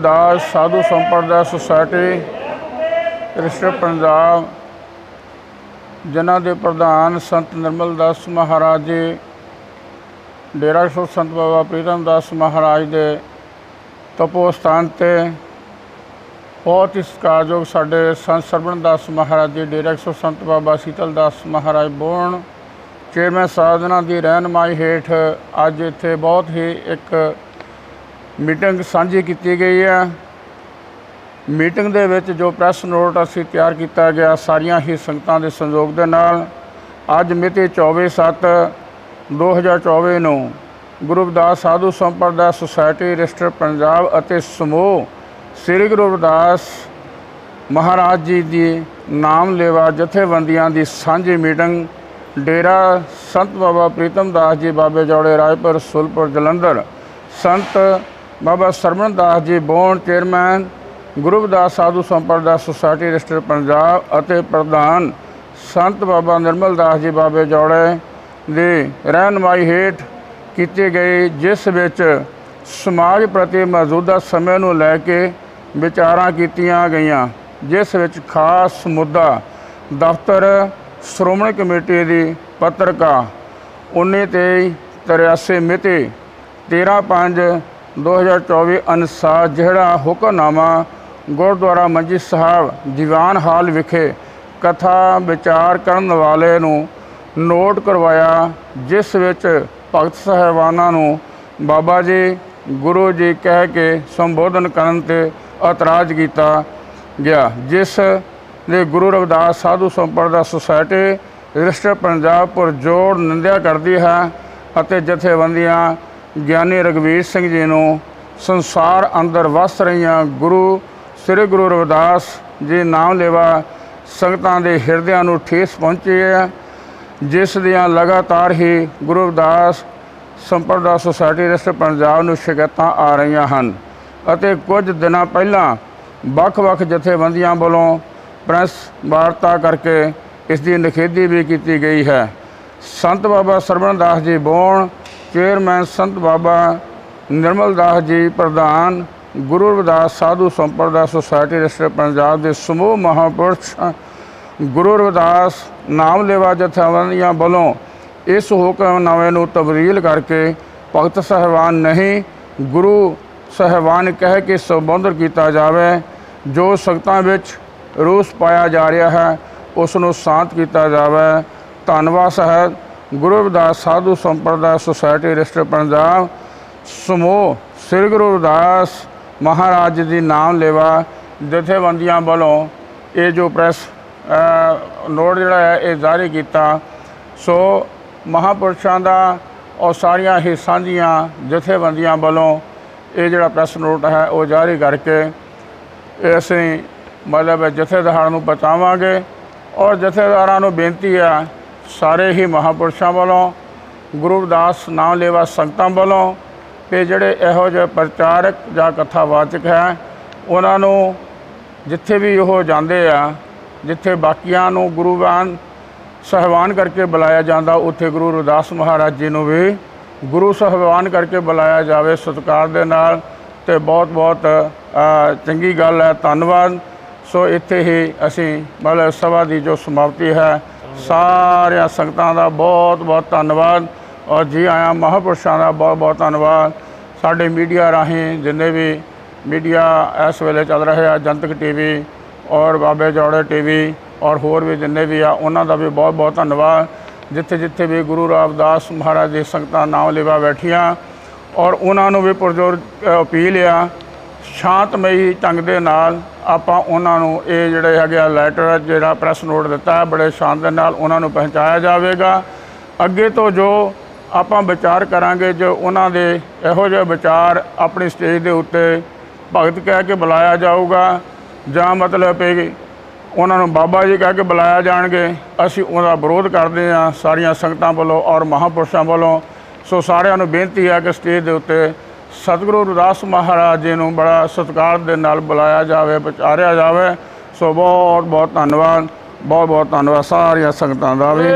ਦਾਸ ਸਾਧੂ ਸੰਪਰਦਾ ਸੁਸਾਇਟੀ ਰਿਸ਼ਟਰ ਪੰਜਾਬ ਜਿਨ੍ਹਾਂ ਦੇ ਪ੍ਰਧਾਨ ਸੰਤ ਨਿਰਮਲ ਦਾਸ ਮਹਾਰਾਜ ਜੀ, ਡੇਰਾ ਸੋ ਸੰਤ ਬਾਬਾ ਪ੍ਰੀਤਮ ਦਾਸ ਮਹਾਰਾਜ ਦੇ ਤਪੋ ਸਥਾਨ ਤੇ, ਬਹੁਤ ਹੀ ਸਤਿਕਾਰਯੋਗ ਸਾਡੇ ਸੰਤ ਸਰਵਣ ਦਾਸ ਮਹਾਰਾਜ ਜੀ, ਡੇਰਾ ਸੋ ਸੰਤ ਬਾਬਾ ਸੀਤਲ ਦਾਸ ਮਹਾਰਾਜ ਬੋਣ, ਚੇਅਰਮੈਨ ਸਾਧਨਾ ਦੀ ਰਹਿਨਮਾਈ ਹੇਠ ਅੱਜ ਇੱਥੇ ਬਹੁਤ ਹੀ ਇੱਕ ਮੀਟਿੰਗ ਸਾਂਝੀ ਕੀਤੀ ਗਈ ਹੈ। ਮੀਟਿੰਗ ਦੇ ਵਿੱਚ ਜੋ ਪ੍ਰੈਸ ਨੋਟ ਅਸੀਂ ਤਿਆਰ ਕੀਤਾ ਗਿਆ, ਸਾਰੀਆਂ ਹੀ ਸੰਗਤਾਂ ਦੇ ਸੰਯੋਗ ਦੇ ਨਾਲ ਅੱਜ ਮਿਤੀ 24/7 2024 ਨੂੰ ਗੁਰੂ ਰਵਿਦਾਸ ਸਾਧੂ ਸੰਪਰਦਾ ਸੁਸਾਇਟੀ ਰਜਿਸਟਰ ਪੰਜਾਬ ਅਤੇ ਸਮੂਹ ਸ੍ਰੀ ਗੁਰੂ ਰਵਿਦਾਸ ਮਹਾਰਾਜ ਜੀ ਦੀ ਨਾਮ ਲੇਵਾ ਜਥੇਬੰਦੀਆਂ ਦੀ ਸਾਂਝੀ ਮੀਟਿੰਗ ਡੇਰਾ ਸੰਤ ਬਾਬਾ ਪ੍ਰੀਤਮ ਦਾਸ ਜੀ ਬਾਬੇ ਜੋੜੇ ਰਾਜਪੁਰ ਸੁਲਪੁਰ, ਜਲੰਧਰ, ਸੰਤ ਬਾਬਾ ਸਰਵਣ ਦਾਸ ਜੀ, ਬੋਨ ਚੇਅਰਮੈਨ, ਗੁਰੂ ਸਾਧੂ ਸੰਪਰਦਾ ਸੁਸਾਇਟੀ ਰਜਿਸਟਰ ਪੰਜਾਬ ਅਤੇ ਪ੍ਰਧਾਨ ਸੰਤ ਬਾਬਾ ਨਿਰਮਲ ਦਾਸ ਜੀ ਬਾਬੇ ਜੋੜੇ ਦੀ ਰਹਿਨਮਾਈ ਹੇਠ ਕੀਤੀ ਗਈ, ਜਿਸ ਵਿੱਚ ਸਮਾਜ ਪ੍ਰਤੀ ਮੌਜੂਦਾ ਸਮੇਂ ਨੂੰ ਲੈ ਕੇ ਵਿਚਾਰਾਂ ਕੀਤੀਆਂ ਗਈਆਂ, ਜਿਸ ਵਿੱਚ ਖਾਸ ਮੁੱਦਾ ਦਫ਼ਤਰ ਸ਼੍ਰੋਮਣੀ ਕਮੇਟੀ ਦੀ ਪੱਤਰਕਾ 19 23 83 ਮਿਤੀ 13 5 2024 ਅਨੁਸਾਰ ਜਿਹੜਾ ਹੁਕਮਨਾਮਾ ਗੁਰਦੁਆਰਾ ਮੰਜੀ ਸਾਹਿਬ ਦੀਵਾਨ ਹਾਲ ਵਿਖੇ ਕਥਾ ਵਿਚਾਰ ਕਰਨ ਵਾਲੇ ਨੂੰ ਨੋਟ ਕਰਵਾਇਆ, ਜਿਸ ਵਿੱਚ ਭਗਤ ਸਾਹਿਬਾਨਾਂ ਨੂੰ ਬਾਬਾ ਜੀ, ਗੁਰੂ ਜੀ ਕਹਿ ਕੇ ਸੰਬੋਧਨ ਕਰਨ ਤੇ ਇਤਰਾਜ਼ ਕੀਤਾ ਗਿਆ, ਜਿਸ ਦੇ ਗੁਰੂ ਰਵਿਦਾਸ ਸਾਧੂ ਸੰਪਰਦਾ ਸੁਸਾਇਟੀ ਰਜਿਸਟਰ ਪੰਜਾਬ ਪਰ ਜੋੜ ਨਿੰਦਿਆ ਕਰਦੀ ਹੈ ਅਤੇ ਜਥੇਬੰਦੀਆਂ ਗਿਆਨੀ ਰਗਵੀਰ ਸਿੰਘ ਜੀ ਨੂੰ ਸੰਸਾਰ ਅੰਦਰ ਵਸ ਰਹੀਆਂ ਗੁਰੂ, ਸ੍ਰੀ ਗੁਰੂ ਰਵਿਦਾਸ ਜੀ ਨਾਮ ਲੈਵਾ ਸੰਗਤਾਂ ਦੇ ਹਿਰਦਿਆਂ ਨੂੰ ਠੇਸ ਪਹੁੰਚੀ ਹੈ, ਜਿਸ ਦੀਆਂ ਲਗਾਤਾਰ ਹੀ ਗੁਰੂ ਰਵਿਦਾਸ ਸੰਪਰਦਾ ਸੁਸਾਇਟੀ ਰਜਿਸਟਰ ਪੰਜਾਬ ਨੂੰ ਸ਼ਿਕਾਇਤਾਂ ਆ ਰਹੀਆਂ ਹਨ ਅਤੇ ਕੁਝ ਦਿਨਾਂ ਪਹਿਲਾਂ ਵੱਖ-ਵੱਖ ਜਥੇਬੰਦੀਆਂ ਵੱਲੋਂ ਪ੍ਰੈਸ ਵਾਰਤਾ ਕਰਕੇ ਇਸ ਦੀ ਨਿਖੇਧੀ ਵੀ ਕੀਤੀ ਗਈ ਹੈ। ਸੰਤ ਬਾਬਾ ਸਰਵਣ ਦਾਸ ਜੀ ਬੋਣ ਚੇਅਰਮੈਨ ਸੰਤ ਬਾਬਾ ਨਿਰਮਲ ਦਾਸ ਜੀ, ਪ੍ਰਧਾਨ ਗੁਰੂ ਰਵਿਦਾਸ ਸਾਧੂ ਸੰਪਰਦਾ ਸੁਸਾਇਟੀ ਰਜਿਸਟਰ ਪੰਜਾਬ ਦੇ ਸਮੂਹ ਮਹਾਪੁਰਸ਼, ਗੁਰੂ ਰਵਿਦਾਸ ਨਾਮ ਲੈਵਾ ਜਥੇਬੰਦੀਆਂ ਵੱਲੋਂ ਇਸ ਹੁਕਮਨਾਮੇ ਨੂੰ ਤਬਦੀਲ ਕਰਕੇ ਭਗਤ ਸਾਹਿਬਾਨ ਨਹੀਂ, ਗੁਰੂ ਸਾਹਿਬਾਨ ਕਹਿ ਕੇ ਸੰਬੋਧਨ ਕੀਤਾ ਜਾਵੇ, ਜੋ ਸੰਗਤਾਂ ਵਿੱਚ ਰੋਸ ਪਾਇਆ ਜਾ ਰਿਹਾ ਹੈ, ਉਸ ਨੂੰ ਸ਼ਾਂਤ ਕੀਤਾ ਜਾਵੇ। ਧੰਨਵਾਦ ਸਾਹਿਬ ਗੁਰੂ ਰਵਿਦਾਸ ਸਾਧੂ ਸੰਪਰਦਾ ਸੁਸਾਇਟੀ ਰਜਿਸਟਰ ਪੰਜਾਬ ਸਮੂਹ ਸ੍ਰੀ ਗੁਰੂ ਰਵਿਦਾਸ ਮਹਾਰਾਜ ਦੀ ਨਾਮ ਲੈਵਾ। ਜਥੇਬੰਦੀਆਂ ਵੱਲੋਂ ਇਹ ਜੋ ਪ੍ਰੈਸ ਨੋਟ ਜਿਹੜਾ ਹੈ, ਇਹ ਜਾਰੀ ਕੀਤਾ। ਸੋ ਮਹਾਪੁਰਸ਼ਾਂ ਦਾ ਔਰ ਸਾਰੀਆਂ ਹੀ ਸਾਂਝੀਆਂ ਜਥੇਬੰਦੀਆਂ ਵੱਲੋਂ ਇਹ ਜਿਹੜਾ ਪ੍ਰੈਸ ਨੋਟ ਹੈ, ਉਹ ਜਾਰੀ ਕਰਕੇ ਇਹ ਅਸੀਂ ਮਤਲਬ ਜਥੇਦਾਰਾਂ ਨੂੰ ਬਚਾਵਾਂਗੇ ਔਰ ਜਥੇਦਾਰਾਂ ਨੂੰ ਬੇਨਤੀ ਹੈ ਸਾਰੇ ਹੀ ਮਹਾਪੁਰਸ਼ਾਂ ਵੱਲੋਂ, ਗੁਰੂ ਰਵਿਦਾਸ ਨਾਮ ਲੇਵਾ ਸੰਗਤਾਂ ਵੱਲੋਂ ਕਿ ਜਿਹੜੇ ਇਹੋ ਜਿਹੇ ਪ੍ਰਚਾਰਕ ਜਾਂ ਕਥਾਵਾਚਕ ਹੈ, ਉਹਨਾਂ ਨੂੰ ਜਿੱਥੇ ਵੀ ਉਹ ਜਾਂਦੇ ਆ, ਜਿੱਥੇ ਬਾਕੀਆਂ ਨੂੰ ਗੁਰੂਵਾਨ ਸਹਿਬਾਨ ਕਰਕੇ ਬੁਲਾਇਆ ਜਾਂਦਾ, ਉੱਥੇ ਗੁਰੂ ਰਵਿਦਾਸ ਮਹਾਰਾਜ ਜੀ ਨੂੰ ਵੀ ਗੁਰੂ ਸਹਿਬਾਨ ਕਰਕੇ ਬੁਲਾਇਆ ਜਾਵੇ ਸਤਿਕਾਰ ਦੇ ਨਾਲ ਤੇ ਬਹੁਤ ਬਹੁਤ ਚੰਗੀ ਗੱਲ ਹੈ, ਧੰਨਵਾਦ। ਸੋ ਇੱਥੇ ਹੀ ਅਸੀਂ ਮਤਲਬ ਸਭਾ ਦੀ ਜੋ ਸਮਾਪਤੀ ਹੈ ਸਾਰਿਆਂ ਸੰਗਤਾਂ ਦਾ ਬਹੁਤ ਬਹੁਤ ਧੰਨਵਾਦ। ਔਰ ਜੀ ਆਇਆਂ ਮਹਾਪੁਰਸ਼ਾਂ ਦਾ ਬਹੁਤ ਬਹੁਤ ਧੰਨਵਾਦ। ਸਾਡੇ ਮੀਡੀਆ ਰਾਹੀਂ ਜਿੰਨੇ ਵੀ ਮੀਡੀਆ ਇਸ ਵੇਲੇ ਚੱਲ ਰਹੇ ਆ, ਜਨਤਕ ਟੀਵੀ ਔਰ ਬਾਬੇ ਜੋੜੇ ਟੀਵੀ ਔਰ ਹੋਰ ਵੀ ਜਿੰਨੇ ਵੀ ਆ, ਉਹਨਾਂ ਦਾ ਵੀ ਬਹੁਤ ਬਹੁਤ ਧੰਨਵਾਦ। ਜਿੱਥੇ ਜਿੱਥੇ ਵੀ ਗੁਰੂ ਰਾਮਦਾਸ ਮਹਾਰਾਜ ਦੀ ਸੰਗਤਾਂ ਨਾਮ ਲੈਵਾ ਬੈਠੀਆਂ ਔਰ ਉਹਨਾਂ ਨੂੰ ਵੀ ਪੁਰਜੋਰ ਅਪੀਲ ਆ ਸ਼ਾਂਤਮਈ ਢੰਗ ਦੇ ਨਾਲ ਆਪਾਂ ਉਹਨਾਂ ਨੂੰ ਇਹ ਜਿਹੜੇ ਹੈਗੇ ਆ ਲੈਟਰ ਜਿਹੜਾ ਪ੍ਰੈਸ ਨੋਟ ਦਿੱਤਾ ਬੜੇ ਸ਼ਾਂਤ ਦੇ ਨਾਲ ਉਹਨਾਂ ਨੂੰ ਪਹੁੰਚਾਇਆ ਜਾਵੇਗਾ। ਅੱਗੇ ਤੋਂ ਜੋ ਆਪਾਂ ਵਿਚਾਰ ਕਰਾਂਗੇ, ਜੋ ਉਹਨਾਂ ਦੇ ਇਹੋ ਜਿਹੇ ਵਿਚਾਰ ਆਪਣੀ ਸਟੇਜ ਦੇ ਉੱਤੇ ਭਗਤ ਕਹਿ ਕੇ ਬੁਲਾਇਆ ਜਾਊਗਾ, ਜਾਂ ਮਤਲਬ ਕਿ ਉਹਨਾਂ ਨੂੰ ਬਾਬਾ ਜੀ ਕਹਿ ਕੇ ਬੁਲਾਇਆ ਜਾਣਗੇ, ਅਸੀਂ ਉਹਦਾ ਵਿਰੋਧ ਕਰਦੇ ਹਾਂ, ਸਾਰੀਆਂ ਸੰਗਤਾਂ ਵੱਲੋਂ ਔਰ ਮਹਾਪੁਰਸ਼ਾਂ ਵੱਲੋਂ। ਸੋ ਸਾਰਿਆਂ ਨੂੰ ਬੇਨਤੀ ਹੈ ਕਿ ਸਟੇਜ ਦੇ ਉੱਤੇ ਸਤਿਗੁਰੂ ਰਵਿਦਾਸ ਮਹਾਰਾਜ ਜੀ ਨੂੰ ਬੜਾ ਸਤਿਕਾਰ ਦੇ ਨਾਲ ਬੁਲਾਇਆ ਜਾਵੇ ਵਿਚਾਰਿਆ ਜਾਵੇ। ਸੋ ਬਹੁਤ ਬਹੁਤ ਧੰਨਵਾਦ ਬਹੁਤ ਬਹੁਤ ਧੰਨਵਾਦ ਸਾਰੀਆਂ ਸੰਗਤਾਂ ਦਾ ਵੀ।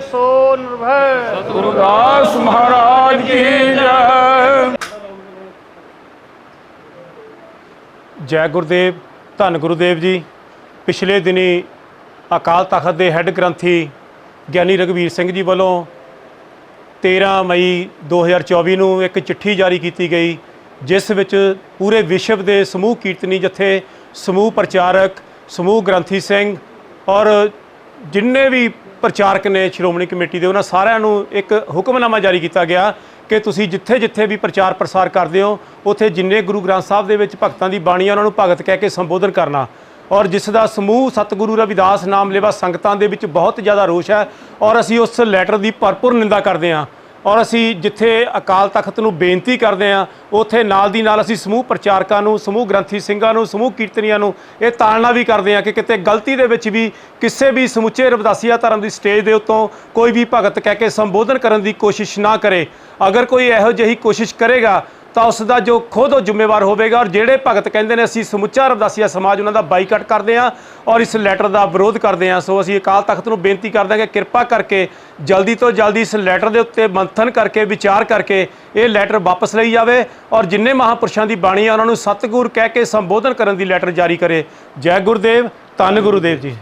ਸੋ ਨਿਰਭੈ। ਗੁਰਦਾਸ ਮਹਾਰਾਜ ਕੀ ਜੈ। ਜੈ ਗੁਰਦੇਵ ਧੰਨ ਗੁਰੂਦੇਵ ਜੀ। ਪਿਛਲੇ ਦਿਨੀ ਅਕਾਲ ਤਖਤ ਦੇ ਹੈੱਡ ਗ੍ਰੰਥੀ ਗਿਆਨੀ ਰਗਵੀਰ ਸਿੰਘ ਜੀ ਵੱਲੋਂ 13 ਮਈ 2024 ਨੂੰ ਇੱਕ ਚਿੱਠੀ ਜਾਰੀ ਕੀਤੀ ਗਈ, ਜਿਸ ਵਿੱਚ ਪੂਰੇ ਵਿਸ਼ਵ ਦੇ ਸਮੂਹ ਕੀਰਤਨੀ ਜਥੇ, ਸਮੂਹ ਪ੍ਰਚਾਰਕ, ਸਮੂਹ ਗ੍ਰੰਥੀ ਸਿੰਘ ਔਰ ਜਿੰਨੇ ਵੀ ਪ੍ਰਚਾਰਕ ਨੇ ਸ਼੍ਰੋਮਣੀ ਕਮੇਟੀ ਦੇ, ਉਹਨਾਂ ਸਾਰਿਆਂ ਨੂੰ ਇੱਕ ਹੁਕਮਨਾਮਾ ਜਾਰੀ ਕੀਤਾ ਗਿਆ ਕਿ ਤੁਸੀਂ ਜਿੱਥੇ-ਜਿੱਥੇ ਵੀ ਪ੍ਰਚਾਰ ਪ੍ਰਸਾਰ ਕਰਦੇ ਹੋ, ਉੱਥੇ ਜਿੰਨੇ ਗੁਰੂ ਗ੍ਰੰਥ ਸਾਹਿਬ ਦੇ ਵਿੱਚ ਭਗਤਾਂ ਦੀ ਬਾਣੀ ਆ, ਉਹਨਾਂ ਨੂੰ ਭਗਤ ਕਹਿ ਕੇ ਸੰਬੋਧਨ ਕਰਨਾ। ਔਰ ਜਿਸ ਦਾ ਸਮੂਹ ਸਤਿਗੁਰੂ ਰਵਿਦਾਸ ਨਾਮ ਲੇਵਾ ਸੰਗਤਾਂ ਦੇ ਵਿੱਚ ਬਹੁਤ ਜ਼ਿਆਦਾ ਰੋਸ਼ ਹੈ, ਔਰ ਅਸੀਂ ਉਸ ਲੈਟਰ ਦੀ ਭਰਪੂਰ ਨਿੰਦਾ ਕਰਦੇ ਹਾਂ। ਔਰ ਅਸੀਂ ਜਿੱਥੇ ਅਕਾਲ ਤਖਤ ਨੂੰ ਬੇਨਤੀ ਕਰਦੇ ਹਾਂ, ਉੱਥੇ ਨਾਲ ਦੀ ਨਾਲ ਅਸੀਂ ਸਮੂਹ ਪ੍ਰਚਾਰਕਾਂ ਨੂੰ, ਸਮੂਹ ਗ੍ਰੰਥੀ ਸਿੰਘਾਂ ਨੂੰ, ਸਮੂਹ ਕੀਰਤਨੀਆਂ ਨੂੰ ਇਹ ਤਾਲਣਾ ਵੀ ਕਰਦੇ ਹਾਂ ਕਿ ਕਿਤੇ ਗਲਤੀ ਦੇ ਵਿੱਚ ਵੀ ਕਿਸੇ ਵੀ ਸਮੁੱਚੇ ਰਵਿਦਾਸੀਆ ਧਰਮ ਦੀ ਸਟੇਜ ਦੇ ਉੱਤੋਂ ਕੋਈ ਵੀ ਭਗਤ ਕਹਿ ਕੇ ਸੰਬੋਧਨ ਕਰਨ ਦੀ ਕੋਸ਼ਿਸ਼ ਨਾ ਕਰੇ। ਅਗਰ ਕੋਈ ਇਹੋ ਜਿਹੀ ਕੋਸ਼ਿਸ਼ ਕਰੇਗਾ ਤਾਂ ਉਸ ਦਾ ਜੋ ਖੁਦ ਉਹ ਜ਼ਿੰਮੇਵਾਰ ਹੋਵੇਗਾ ਔਰ ਜਿਹੜੇ ਭਗਤ ਕਹਿੰਦੇ ਨੇ ਅਸੀਂ ਸਮੁੱਚਾ ਰਵਦਾਸੀਆ ਸਮਾਜ ਉਹਨਾਂ ਦਾ ਬਾਈਕਾਟ ਕਰਦੇ ਹਾਂ ਔਰ ਇਸ ਲੈਟਰ ਦਾ ਵਿਰੋਧ ਕਰਦੇ ਹਾਂ। ਸੋ ਅਸੀਂ ਅਕਾਲ ਤਖਤ ਨੂੰ ਬੇਨਤੀ ਕਰਦੇ ਹਾਂ ਕਿ ਕਿਰਪਾ ਕਰਕੇ ਜਲਦੀ ਤੋਂ ਜਲਦੀ ਇਸ ਲੈਟਰ ਦੇ ਉੱਤੇ ਮੰਥਨ ਕਰਕੇ, ਵਿਚਾਰ ਕਰਕੇ ਇਹ ਲੈਟਰ ਵਾਪਸ ਲਈ ਜਾਵੇ ਔਰ ਜਿੰਨੇ ਮਹਾਪੁਰਸ਼ਾਂ ਦੀ ਬਾਣੀ ਆ, ਉਹਨਾਂ ਨੂੰ ਸਤਿਗੁਰ ਕਹਿ ਕੇ ਸੰਬੋਧਨ ਕਰਨ ਦੀ ਲੈਟਰ ਜਾਰੀ ਕਰੇ। ਜੈ ਗੁਰਦੇਵ, ਧੰਨ ਗੁਰੂਦੇਵ ਜੀ।